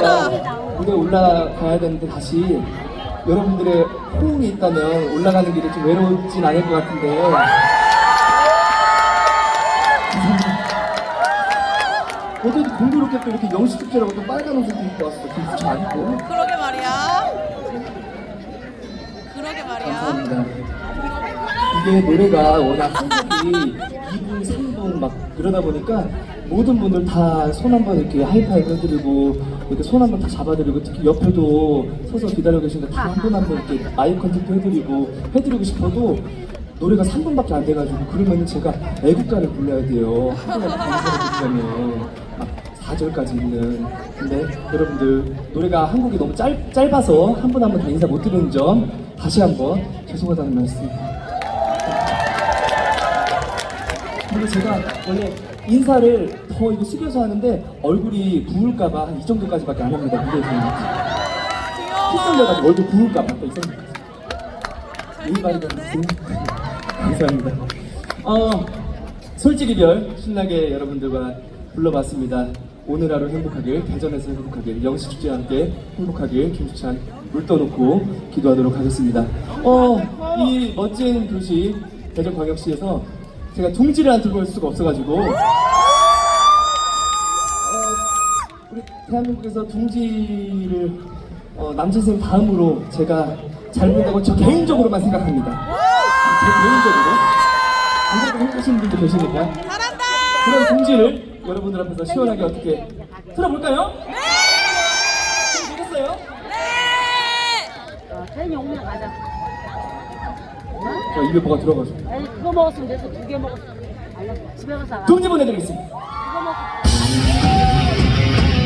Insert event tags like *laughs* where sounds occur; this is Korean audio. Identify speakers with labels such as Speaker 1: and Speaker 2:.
Speaker 1: 그러니까 무대 올라가야 되는데 다시 여러분들의 호응이 있다면 올라가는 길이 좀 외롭진 않을 것 같은데. *laughs* 어제도 공교롭게 또 이렇게 영시 축제라고 또 빨간 옷을 입고 왔어 김수치 안 입고.
Speaker 2: 그러게 말이야. 그러게 말이야.
Speaker 1: 감사합니다. 이게 노래가 워낙 한국이 2분, 3분 막 그러다 보니까 모든 분들 다 손 한번 이렇게 하이파이브 해드리고 이렇게 손 한번 다 잡아드리고 특히 옆에도 서서 기다려 계신데 다한 분 한 분 이렇게 아이 컨택도 해드리고 해드리고 싶어도 노래가 3분밖에 안 돼가지고 그러면 제가 애국가를 불러야 돼요. 부르려면 막 4절까지 있는. 근데 여러분들 노래가 한국이 너무 짧, 짧아서 한 분 한 분 다 인사 못 드리는 점 다시 한번 죄송하다는 말씀. 그리고 제가 원래 인사를 더 이거 숙여서 하는데 얼굴이 부을까봐 한 이 정도까지밖에 안 합니다. 무대에서는 핏설려가지고 얼굴 부을까봐 또이 정도까지 일반인 감사합니다. 어 솔직히별 신나게 여러분들과 불러봤습니다. 오늘 하루 행복하길 대전에서 행복하길 영시 축제와 함께 행복하길 김수찬 물 떠놓고 기도하도록 하겠습니다. 어 이 멋진 도시 대전광역시에서 제가 둥지를 안 들고 올 수가 없어가지고 어, 우리 대한민국에서 둥지를 어, 남진생 다음으로 제가 잘 본다고 저 개인적으로만 생각합니다. 제 개인적으로 안 그렇게 생각하시는 분도 계시니까
Speaker 2: 잘한다.
Speaker 1: 그런 둥지를 여러분들 앞에서 시원하게 어떻게 틀어볼까요? 네! 되겠어요?
Speaker 2: 네.
Speaker 3: 저희 용량 가자.
Speaker 1: 저 입에 뭐가 들어가지고
Speaker 3: 아니 그거 먹었으면 돼서 두 개 먹었어. 알려. 집에 가서 안
Speaker 1: 둥지 보내드리겠습니다.
Speaker 3: 그거 먹고.